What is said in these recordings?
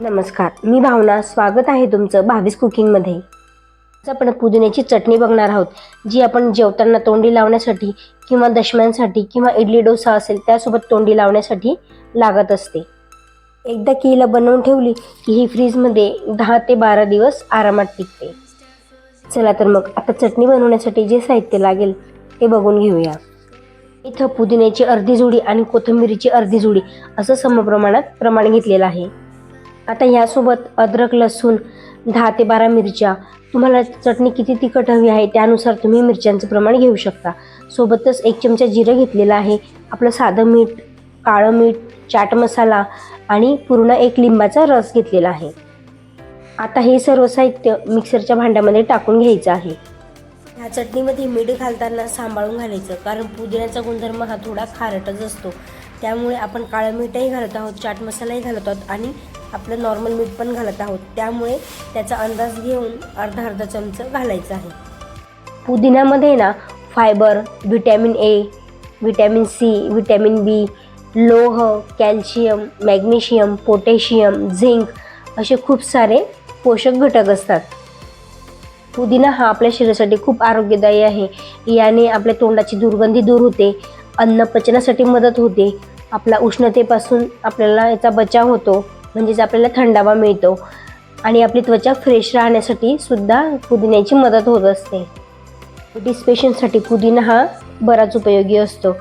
नमस्कार मी भावना. स्वागत आहे तुमचं भावीस कुकिंगमध्ये. आज आपण पुदिन्याची चटणी बघणार आहोत जी आपण जेवताना तोंडी लावण्यासाठी किंवा दशम्यांसाठी किंवा इडली डोसा असेल त्यासोबत तोंडी लावण्यासाठी लागत असते. एकदा की हिला बनवून ठेवली की ही फ्रीजमध्ये दहा ते बारा दिवस आरामात टिकते. चला तर मग आता चटणी बनवण्यासाठी जे साहित्य लागेल ते बघून घेऊया. इथं पुदिन्याची अर्धी जुडी आणि कोथिंबिरीची अर्धी जुडी असं समप्रमाणात प्रमाण घेतलेलं आहे. आता ह्यासोबत अद्रक लसूण दहा ते बारा मिरच्या. तुम्हाला चटणी किती तिखट हवी आहे त्यानुसार तुम्ही मिरच्यांचं प्रमाण घेऊ शकता. सोबतच एक चमचा जिरं घेतलेलं आहे. आपलं साधं मीठ काळं मीठ चाट मसाला आणि पूर्ण एक लिंबाचा रस घेतलेला आहे. आता हे सर्व साहित्य मिक्सरच्या भांड्यामध्ये टाकून घ्यायचं आहे. ह्या चटणीमध्ये मीठ घालताना सांभाळून घालायचं कारण पुदिन्याचा गुणधर्म हा थोडा खारटच असतो. त्यामुळे आपण काळं मीठही घालत आहोत चाट मसालाही घालत आहोत आणि आपलं नॉर्मल मीठ पण घालत आहोत. त्यामुळे त्याचा अंदाज घेऊन अर्धा अर्धा चमचा घालायचा आहे. पुदिन्यामध्ये ना fibre vitamin A vitamin C vitamin B लोह कॅल्शियम मॅग्नेशियम पोटॅशियम झिंक असे खूप सारे पोषक घटक असतात. पुदिना हा आपल्या शरीरासाठी खूप आरोग्यदायी आहे. याने आपल्या तोंडाची दुर्गंधी दूर होते अन्न पचनासाठी मदत होते. आपला उष्णतेपासून आपल्याला याचा बचाव होतो. म्हणजेच आपल्याला थंडावा मिळतो. आणि आपली त्वचा फ्रेश राहण्यासाठी सुद्धा पुदिन्याची मदत होत असते. डिस्पेशनसाठी पुदिना हा बराच उपयोगी असतो.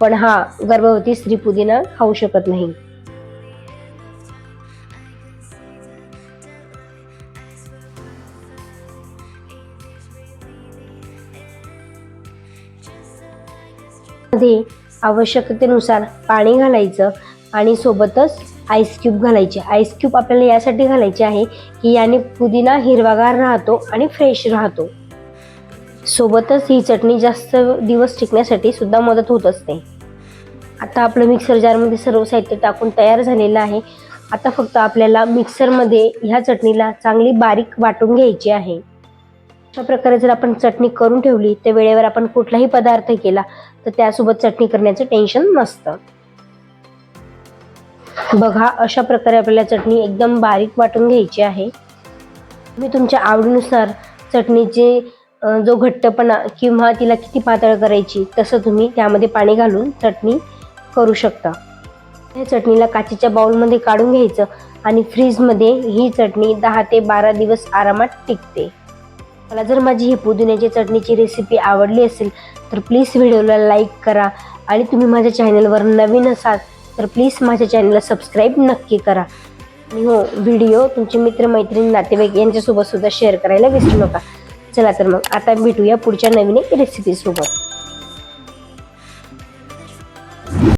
पण हा गर्भवती स्त्री पुदिना खाऊ शकत नाही. मध्ये आवश्यकतेनुसार पाणी घालायचं आणि सोबतच आईस क्यूब घालायचे. आईस क्यूब आपल्याला यासाठी घालायचे आहे की याने पुदिना हिरवागार राहतो आणि फ्रेश राहतो. सोबतच ही चटणी जास्त दिवस टिकण्यासाठी सुद्धा मदत होत असते. आता आपलं मिक्सर जारमध्ये सर्व साहित्य टाकून तयार झालेलं आहे. आता फक्त आपल्याला मिक्सरमध्ये ह्या चटणीला चांगली बारीक वाटून घ्यायची आहे. अशा प्रकारे जर आपण चटणी करून ठेवली तर वेळेवर आपण कुठलाही पदार्थ केला तर त्यासोबत चटणी करण्याचं टेन्शन नसतं. बघा अशा प्रकारे आपल्याला चटणी एकदम बारीक वाटून घ्यायची आहे. तुम्ही तुमच्या आवडीनुसार चटणीचे जो घट्टपणा किंवा तिला किती पातळ करायची तसं तुम्ही त्यामध्ये पाणी घालून चटणी करू शकता. या चटणीला काचेच्या बाउलमध्ये काढून घ्यायचं आणि फ्रीजमध्ये ही चटणी दहा ते बारा दिवस आरामात टिकते. मला जर माझी ही पुदिन्याची चटणीची रेसिपी आवडली असेल तर प्लीज व्हिडिओला लाईक करा आणि तुम्ही माझ्या चॅनलवर नवीन असाल तर प्लीज माझ्या चॅनलला सबस्क्राईब नक्की करा. आणि हो व्हिडिओ तुमचे मित्रमैत्रिणी नातेवाईक यांच्यासोबत सुद्धा शेअर करायला विसरू नका. चला तर मग आता भेटूया पुढच्या नवीन एक रेसिपीसोबत